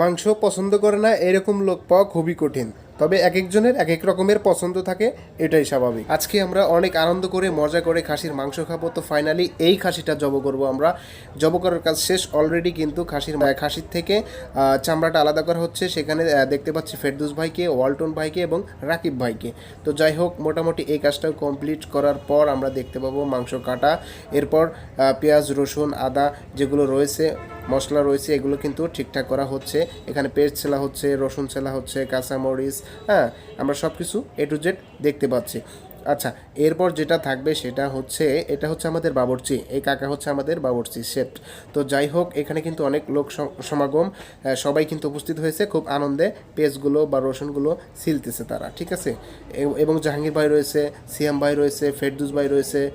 মাংস পছন্দ করে না, এরকম লোক পাওয়া খুবই কঠিন। তবে এক একজনের এক এক রকমের পছন্দ থাকে, এটাই স্বাভাবিক। আজকে আমরা অনেক আনন্দ করে, মজা করে খাসির মাংস খাব, তো ফাইনালি এই খাসিটা জব করব আমরা। জব করার কাজ শেষ অলরেডি কিন্তু খাসির খাসির থেকে চামড়াটা আলাদা করা হচ্ছে। সেখানে দেখতে পাচ্ছি ফেরদুস ভাইকে, ওয়ালটন ভাইকে এবং রাকিব ভাইকে। তো যাই হোক, মোটামুটি এই কাজটাও কমপ্লিট করার পর আমরা দেখতে পাবো মাংস কাটা। এরপর পেঁয়াজ, রসুন, আদা যেগুলো রয়েছে মশলা রয়েছে, এগুলো কিন্তু ঠিকঠাক করা হচ্ছে। এখানে পেস্ট ছেলা হচ্ছে, রসুন ছেলা হচ্ছে, কাঁচামরিচ হ্যাঁ আমরা সব কিছু এ টু জেড দেখতে পাচ্ছি। আচ্ছা এরপর যেটা থাকবে সেটা হচ্ছে, এটা হচ্ছে আমাদের বাবরচি, এই কাকা হচ্ছে আমাদের বাবরচি শেফ। তো যাই হোক, এখানে কিন্তু অনেক লোক সম- সমাগম সবাই কিন্তু উপস্থিত হয়েছে, খুব আনন্দে পেঁয়াজগুলো বা রসুনগুলো সিলতেছে তারা, ঠিক আছে? এবং জাহাঙ্গীর ভাই রয়েছে, সিয়াম ভাই রয়েছে, ফেরদুস ভাই রয়েছে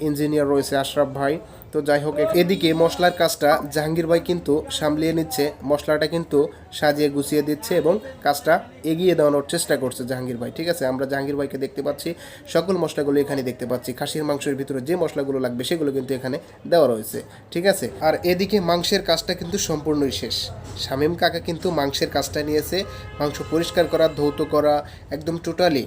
ইঞ্জিনিয়ার রয়েছে, আশরাফ ভাই। তো যাই হোক, এদিকে মশলার কাজটা জাহাঙ্গীর ভাই কিন্তু সামলিয়ে নিচ্ছে। মশলাটা কিন্তু সাজিয়ে গুছিয়ে দিচ্ছে এবং কাজটা এগিয়ে দেওয়ানোর চেষ্টা করছে জাহাঙ্গীর ভাই, ঠিক আছে? আমরা জাহাঙ্গীর ভাইকে দেখতে পাচ্ছি। সকল মশলাগুলো এখানে দেখতে পাচ্ছি। খাসির মাংসের ভিতরে যে মশলাগুলো লাগবে সেগুলো কিন্তু এখানে দেওয়া রয়েছে, ঠিক আছে? আর এদিকে মাংসের কাজটা কিন্তু সম্পূর্ণই শেষ। শামীম কাকা কিন্তু মাংসের কাজটা নিয়েছে। মাংস পরিষ্কার করা, ধৌত করা, একদম টোটালি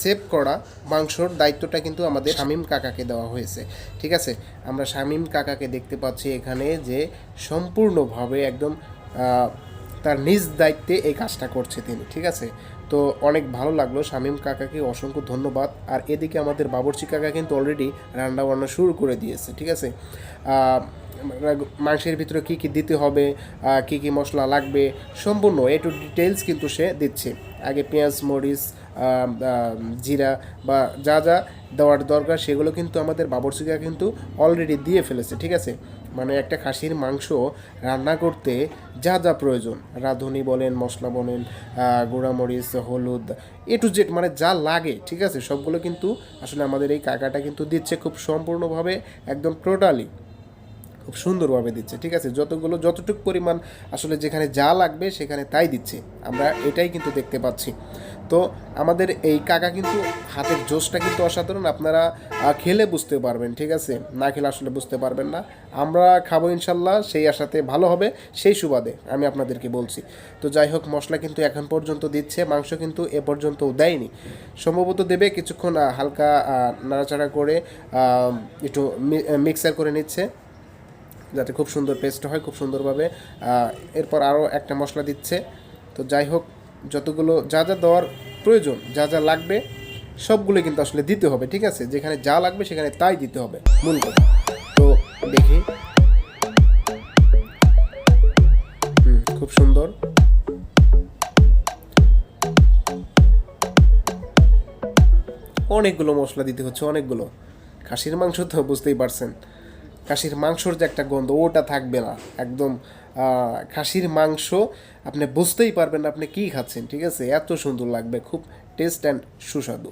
সেভ করা মাংসর দায়িত্বটা কিন্তু আমাদের শামীম কাকাকে দেওয়া হয়েছে। ঠিক আছে? আমরা শামীম কাকাকে দেখতে পাচ্ছি এখানে যে সম্পূর্ণভাবে একদম তার নিজ দায়িত্বে এই কাজটা করছে তিনি। ঠিক আছে? তো অনেক ভালো লাগল শামীম কাকাকে, অসংখ্য ধন্যবাদ। আর এদিকে আমাদের বাবরচি কাকা কিন্তু অলরেডি রান্না বান্না শুরু করে দিয়েছে। ঠিক আছে? মাংসের ভিতরে কী কী দিতে হবে কী কী মশলা লাগবে, সম্পূর্ণ এ টু ডিটেলস কিন্তু সে দিচ্ছে। আগে পেঁয়াজ, মরিচ জিরা বা যা যা দেওয়ার দরকার সেগুলো কিন্তু আমাদের বাবরচিকা কিন্তু অলরেডি দিয়ে ফেলেছে, ঠিক আছে? মানে একটা খাসির মাংস রান্না করতে যা যা প্রয়োজন, রাঁধুনি বলেন, মশলা বলেন গুঁড়ামরিচ, হলুদ এ টু জেড মানে যা লাগে, ঠিক আছে? সবগুলো কিন্তু আসলে আমাদের এই কাকাটা কিন্তু দিচ্ছে খুব সম্পূর্ণভাবে, একদম টোটালি খুব সুন্দরভাবে দিচ্ছে, ঠিক আছে? যতগুলো, যতটুকু পরিমাণ আসলে যেখানে যা লাগবে সেখানে তাই দিচ্ছে। আমরা এটাই কিন্তু দেখতে পাচ্ছি। তো আমাদের এই কাকা কিন্তু হাতের জোশটা কিন্তু অসাধারণ, আপনারা খেলে বুঝতে পারবেন, ঠিক আছে? না খেলে আসলে বুঝতে পারবেন না। আমরা খাব ইনশাল্লাহ, সেই আশাতে ভালো হবে, সেই সুবাদে আমি আপনাদেরকে বলছি। তো যাই হোক, মশলা কিন্তু এখন পর্যন্ত দিচ্ছে, মাংস কিন্তু এ পর্যন্ত দেয়নি। সম্ভবত দেবে কিছুক্ষণ হালকা নাড়াচাড়া করে একটু মিক্সার করে নিচ্ছে। যাতে খুব সুন্দর পেস্ট হয়, খুব সুন্দরভাবে এরপর আরও একটা মশলা দিচ্ছে। তো যাই হোক, যতগুলো, যা যা দেওয়ার প্রয়োজন, যা যা লাগবে, সবগুলো কিন্তু আসলে দিতে হবে, ঠিক আছে? যেখানে যা লাগবে, সেখানে তাই দিতে হবে, মূল কথা। তো দেখি। খুব সুন্দর। অনেকগুলো মশলা দিতে হচ্ছে, অনেকগুলো। খাসির মাংস তো বুঝতেই পারছেন। খাসির মাংসর যে একটা গন্ধ, ওটা থাকবে না। একদম খাসির মাংস আপনি বুঝতেই পারবেন আপনি কী খাচ্ছেন, ঠিক আছে? এত সুন্দর লাগবে, খুব টেস্ট অ্যান্ড সুস্বাদু।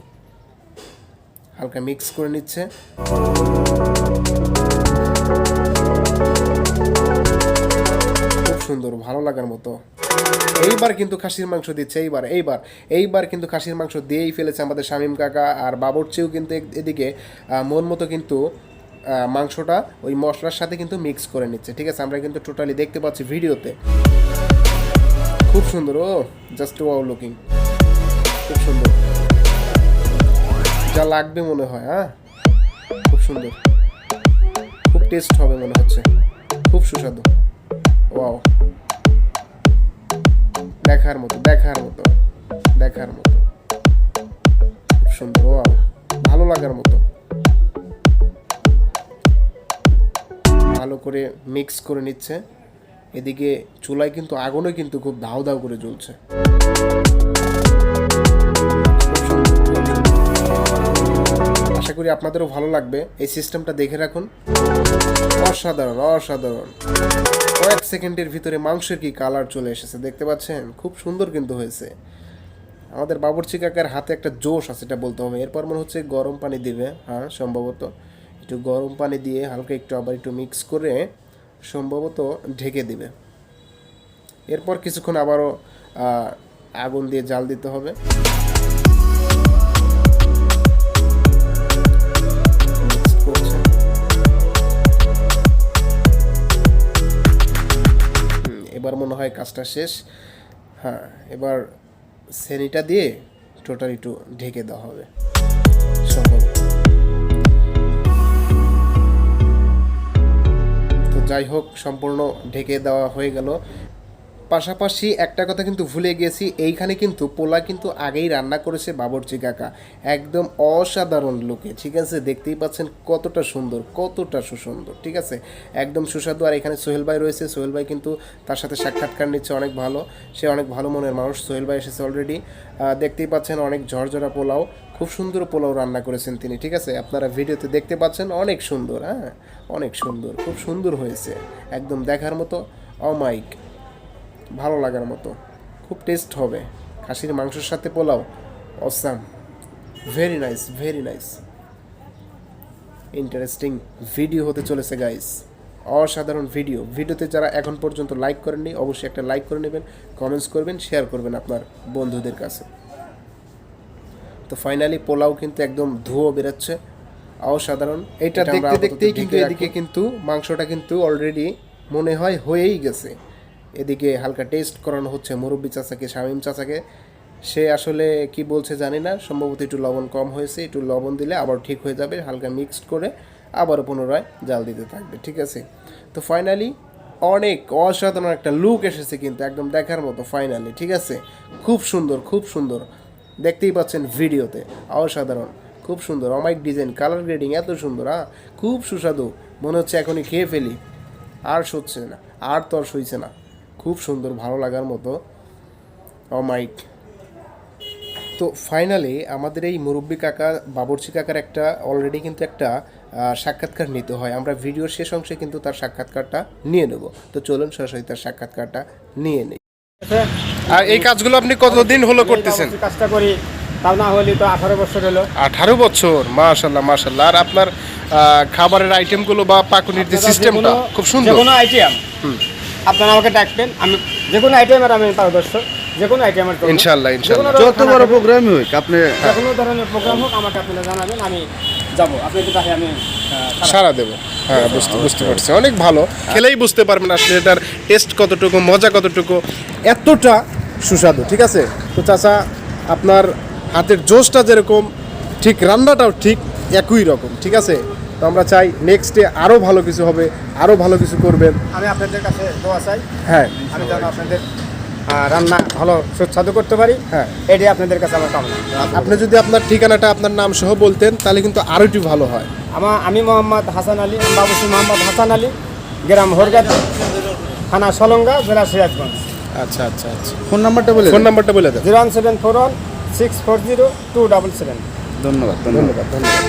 হালকা মিক্স করে নিচ্ছে। খুব সুন্দর, ভালো লাগার মতো। এইবার কিন্তু খাসির মাংস দিচ্ছে, এইবার এইবার। এইবার কিন্তু খাসির মাংস দিয়েই ফেলেছে আমাদের শামীম কাকা আর বাবরচিও কিন্তু এদিকে মন মতো কিন্তু মাংসটা ওই মশলার সাথে কিন্তু মিক্স করে নিচ্ছে। ঠিক আছে, আমরা কিন্তু টোটালি দেখতে পাচ্ছি ভিডিওতে। খুব সুন্দর, ও জাস্ট ওয়াও লুকিং খুব সুন্দর। যা লাগবে মনে হয় হ্যাঁ? খুব সুন্দর। খুব টেস্ট হবে মনে হচ্ছে। খুব সুস্বাদু। ওয়াও দেখার মতো দেখার মতো দেখার মতো। সুন্দর ভালো লাগার মতো। ভালো করে মিক্স করে নিচ্ছে। এদিকে চুলায় কিন্তু আগুনও কিন্তু খুব ধাও ধাও করে জ্বলছে। আশা করি আপনাদেরও ভালো লাগবে। এই সিস্টেমটা দেখে রাখুন। অসাধারণ অসাধারণ। কয়েক সেকেন্ডের ভিতরে মাংসের কি কালার চলে এসেছে, দেখতে পাচ্ছেন? খুব সুন্দর কিন্তু হয়েছে। আমাদের বাবরচি কাকার হাতে একটা জোশ আছে, এটা বলতে হবে। এরপর মনে হচ্ছে গরম পানি দিবে হ্যাঁ সম্ভবত। একটু গরম পানি দিয়ে হালকা একটু আবার একটু মিক্স করে সম্ভবত ঢেকে দিবে। এরপর কিছুক্ষণ আবারও আগুন দিয়ে জাল দিতে হবে। এবার মনে হয় কাজটা শেষ। হ্যাঁ এবার সেনিটা দিয়ে টোটাল একটু ঢেকে দেওয়া হবে। সম্ভব। যাই হোক, সম্পূর্ণ ঢেকে দেওয়া হয়ে গেল। পাশাপাশি একটা কথা কিন্তু ভুলে গেছি, এইখানে কিন্তু পোলা কিন্তু আগেই রান্না করেছে বাবরচি কাকা। একদম অসাধারণ লোকে, ঠিক আছে? দেখতেই পাচ্ছেন কতটা সুন্দর, কতটা সুসুন্দর, ঠিক আছে? একদম সুস্বাদু। আর এখানে সোহেল ভাই রয়েছে, সোহেল ভাই কিন্তু তার সাথে সাক্ষাৎকার নিচ্ছে, অনেক ভালো। সে অনেক ভালো মনের মানুষ, সোহেল ভাই এসেছে অলরেডি দেখতেই পাচ্ছেন অনেক ঝরঝরা পোলাও। খুব সুন্দর পোলাও রান্না করেছেন তিনি, ঠিক আছে? আপনারা ভিডিওতে দেখতে পাচ্ছেন অনেক সুন্দর হ্যাঁ? অনেক সুন্দর, খুব সুন্দর হয়েছে, একদম দেখার মতো অমাইক ভালো লাগার মতো, খুব টেস্ট হবে। খাসির মাংসের সাথে pulao awesome very nice very nice interesting video হতে চলেছে গাইস অসাধারণ ভিডিও ভিডিওতে যারা এখন পর্যন্ত লাইক করেননি, অবশ্যই একটা লাইক করে নেবেন কমেন্টস করবেন শেয়ার করবেন আপনার বন্ধুদের কাছে। তো ফাইনালি পোলাও কিন্তু একদম ধুয়ো বেরোচ্ছে। অসাধারণ। এটা দেখতে দেখতেই কিন্তু এদিকে কিন্তু মাংসটা কিন্তু অলরেডি মনে হয় হয়েই গেছে। এদিকে হালকা টেস্ট করানো হচ্ছে মুরব্বী চাচাকে শামীম চাচাকে। সে আসলে কি বলছে জানি না সম্ভবত একটু লবণ কম হয়েছে একটু লবণ দিলে আবার ঠিক হয়ে যাবে হালকা মিক্সড করে আবারও পুনরায় জাল দিতে থাকবে ঠিক আছে? তো ফাইনালি অনেক অসাধারণ একটা লুক এসেছে কিন্তু একদম দেখার মতো ফাইনালি ঠিক আছে? খুব সুন্দর খুব সুন্দর। দেখতেই পাচ্ছেন ভিডিওতে। অসাধারণ। খুব সুন্দর। অমাইক ডিজাইন কালার গ্রেডিং এত সুন্দর হ্যাঁ খুব সুস্বাদু। মনে হচ্ছে এখনই খেয়ে ফেলি। আর সচ্ছে না, আর তো আর সইছে না। খুব সুন্দর, ভালো লাগার মতো। অমাইক তো ফাইনালি আমাদের এই মুরব্বী কাকা, বাবরচি কাকার একটা অলরেডি কিন্তু একটা সাক্ষাৎকার নিতে হয়। আমরা ভিডিওর শেষ অংশে কিন্তু তার সাক্ষাৎকারটা নিয়ে নেব। তো চলুন সরাসরি তার সাক্ষাৎকারটা নিয়ে নিই। আর এই কাজগুলো আপনি কতদিন হলো করতেছেন? কাজটা করি তাও না হলে তো আঠারো বছর হলো। আঠারো বছর মাশাল্লাহ মাশাল্লাহ। আর আপনার খাবারের আইটেমগুলো বা পাকুনির যে সিস্টেমটা খুব সুন্দর। যে কোনো আইটেম আপনারা আমাকে ডাকবেন আমি যে কোনো আইটেমের আমি পারদর্শক যে কোনো আইটেমের ইনশাল্লাহ, ইনশাল্লাহ। যত বড় প্রোগ্রামই হোক আপনি যে কোনো ধরনের প্রোগ্রাম হোক আমাকে আপনারা জানাবেন আমি যাব। আপনাদের কাছে আমি সারা- সারা দেবো। হ্যাঁ বুঝতে বুঝতে পারছি। অনেক ভালো। খেলেই বুঝতে পারবেন আসলে এটার টেস্ট কতটুকু মজা কতটুকু। এতটা সুস্বাদু ঠিক আছে? তো চাচা আপনার হাতের জোশটা যেরকম ঠিক রান্নাটাও ঠিক একই রকম ঠিক আছে? তো আমরা চাই নেক্সটে আরও ভালো কিছু হবে আরও ভালো কিছু করবেন। আমি আপনাদের কাছে দোয়া চাই। হ্যাঁ। আমি যেন আপনাদের রান্না ভালো সুস্বাদু করতে পারি। হ্যাঁ। এটাই আপনাদের কাছে আমার কামনা। আপনি যদি আপনার ঠিকানাটা আপনার নাম সহ বলতেন তাহলে কিন্তু আরও একটু ভালো হয়। আমার আমি মোহাম্মদ হাসান আলী বাবুসি মোহাম্মদ হাসান আলী গ্রাম হরগাত থানা সলঙ্গা জেলা সিরাজগঞ্জ। আচ্ছা আচ্ছা আচ্ছা। ফোন নাম্বারটা বলে ফোন নাম্বারটা বলে দেন। Zero one seven four one six four zero two double seven. ধন্যবাদ ধন্যবাদ। ধন্যবাদ ধন্যবাদ।